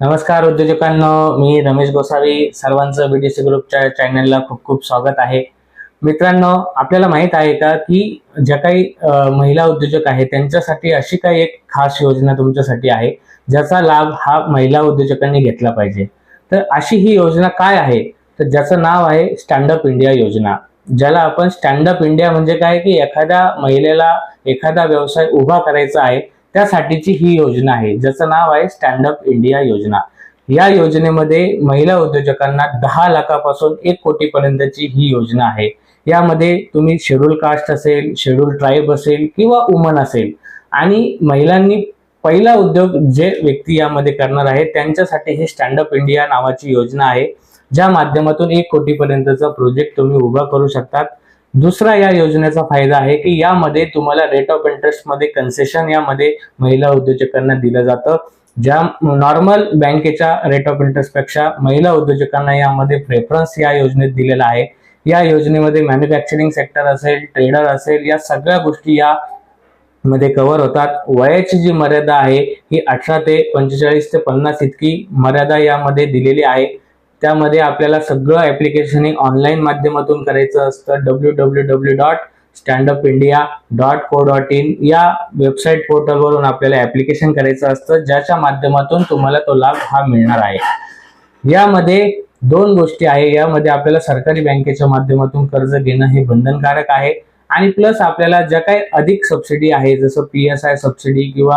नमस्कार उद्योजकांनो मी रमेश गोसावी. सर्वांचं बीडीसी ग्रुपच्या चॅनलला खूप खूप स्वागत आहे. मित्रांनो आपल्याला माहीत आहे का की ज्या काही महिला उद्योजक आहेत त्यांच्यासाठी अशी काही एक खास योजना तुमच्यासाठी आहे ज्याचा लाभ हा महिला उद्योजकांनी घेतला पाहिजे. तर अशी ही योजना काय आहे? तर ज्याचं नाव आहे स्टँडअप इंडिया योजना ज्याला आपण स्टँडअप इंडिया म्हणजे काय? की एखाद्या महिलेला एखादा व्यवसाय उभा करायचा आहे त्यासाठीची ही योजना आहे. ज्याचं नाव आहे स्टँडअप इंडिया योजना. या योजनेमध्ये महिला उद्योजकांना दहा लाखापासून एक कोटीपर्यंतची ही योजना आहे. यामध्ये तुम्ही शेड्यूल कास्ट असेल शेड्यूल ट्राईब असेल किंवा वुमन असेल. आणि महिलांनी पहिला उद्योग जे व्यक्ती यामध्ये करणार आहे त्यांच्यासाठी हे स्टँडअप इंडिया नावाची योजना आहे ज्या माध्यमातून एक कोटीपर्यंतचा प्रोजेक्ट तुम्ही उभा करू शकतात. दुसरा या योजनेचा फायदा आहे की यामध्ये तुम्हाला रेट ऑफ इंटरेस्टमध्ये कन्सेशन यामध्ये महिला उद्योजकांना दिलं जातं. ज्या नॉर्मल बँकेच्या रेट ऑफ इंटरेस्टपेक्षा महिला उद्योजकांना यामध्ये प्रेफरन्स या योजनेत दिलेला आहे. या योजनेमध्ये मॅन्युफॅक्चरिंग सेक्टर असेल ट्रेडर असेल या सगळ्या गोष्टी या मध्ये कव्हर होतात. वयाची जी मर्यादा आहे ही अठरा ते पंचेचाळीस ते पन्नास इतकी मर्यादा यामध्ये दिलेली आहे. त्यामध्ये आपल्याला सगळं ऍप्लिकेशन हे ऑनलाईन माध्यमातून करायचं असतं. W W W dot standup India dot co dot in या वेबसाईट पोर्टलवरून आपल्याला ऍप्लिकेशन करायचं असतं ज्याच्या माध्यमातून तुम्हाला तो लाभ हा मिळणार आहे. यामध्ये दोन गोष्टी आहे. यामध्ये आपल्याला सरकारी बँकेच्या माध्यमातून कर्ज घेणं हे बंधनकारक आहे. आणि प्लस आपल्याला ज्या काही अधिक सबसिडी आहे जसं पी एस आय सबसिडी किंवा